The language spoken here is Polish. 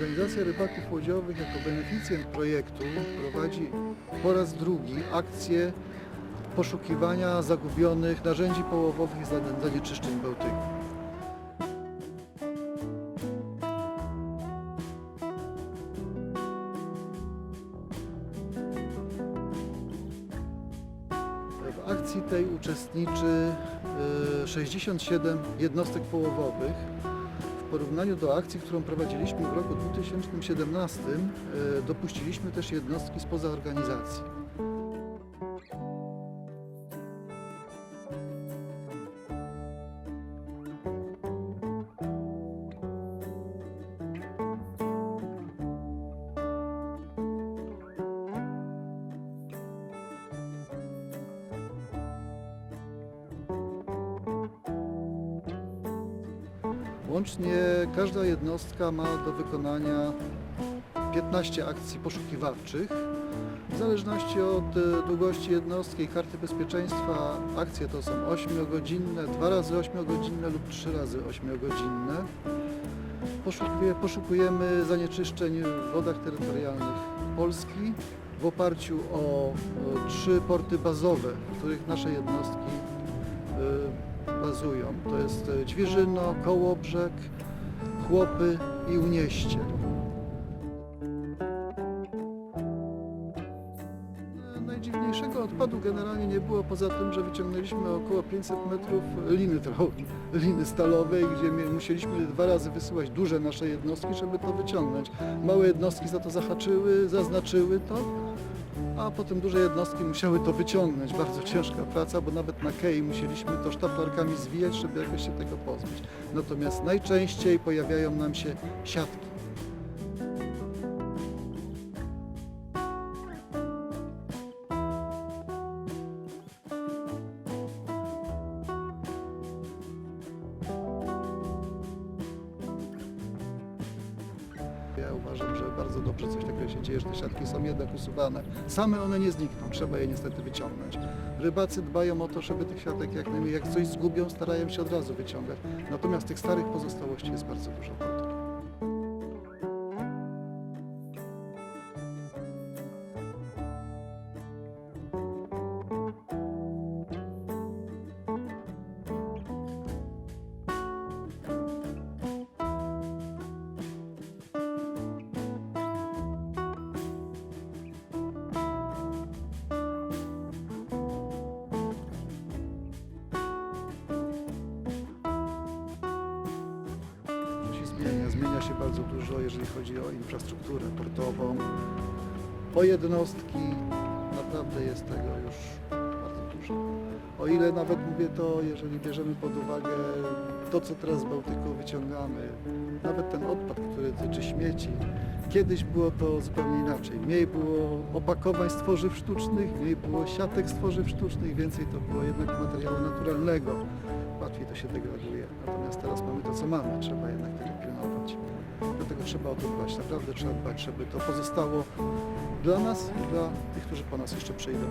Organizacja Rybaków Łodziowych jako beneficjent projektu prowadzi po raz drugi akcję poszukiwania zagubionych narzędzi połowowych i zanieczyszczeń Bałtyku. W akcji tej uczestniczy e, 67 jednostek połowowych. Porównaniu do akcji, którą prowadziliśmy w roku 2017, e, dopuściliśmy też jednostki spoza organizacji. Łącznie każda jednostka ma do wykonania 15 akcji poszukiwawczych. W zależności od e, długości jednostki i karty bezpieczeństwa akcje to są 8-godzinne, 2 razy 8-godzinne lub 3 razy 8-godzinne. Poszukuje, poszukujemy zanieczyszczeń w wodach terytorialnych Polski w oparciu o, o trzy porty bazowe, w których nasze jednostki bazują. To jest e, Ćwierzyno, Kołobrzeg, Chłopy i Unieście. E, Najdziwniejszego odpadu generalnie nie było, poza tym, że wyciągnęliśmy około 500 metrów liny, liny stalowej, gdzie musieliśmy dwa razy wysyłać duże nasze jednostki, żeby to wyciągnąć. Małe jednostki za to zahaczyły, zaznaczyły to, a potem duże jednostki musiały to wyciągnąć. Bardzo ciężka praca, bo nawet na kei musieliśmy to sztaplarkami zwijać, żeby jakoś się tego pozbyć. Natomiast najczęściej pojawiają nam się siatki. Ja uważam, że bardzo dobrze coś takiego się dzieje, że te siatki są jednak usuwane. Same one nie znikną, trzeba je niestety wyciągnąć. Rybacy dbają o to, żeby tych siatek jak najmniej, jak coś zgubią, starają się od razu wyciągać. Natomiast tych starych pozostałości jest bardzo dużo. Się bardzo dużo, jeżeli chodzi o infrastrukturę portową. O jednostki naprawdę jest tego już bardzo dużo. O ile nawet mówię to, jeżeli bierzemy pod uwagę to, co teraz z Bałtyku wyciągamy, nawet ten odpad, który tyczy śmieci, kiedyś było to zupełnie inaczej. Mniej było opakowań z tworzyw sztucznych, mniej było siatek z tworzyw sztucznych, więcej to było jednak materiału naturalnego. Łatwiej to się degraduje. Natomiast teraz mamy to, co mamy. Trzeba jednak tego pilnować. Dlatego trzeba o to dbać. Naprawdę trzeba dbać, żeby to pozostało dla nas i dla tych, którzy po nas jeszcze przyjdą.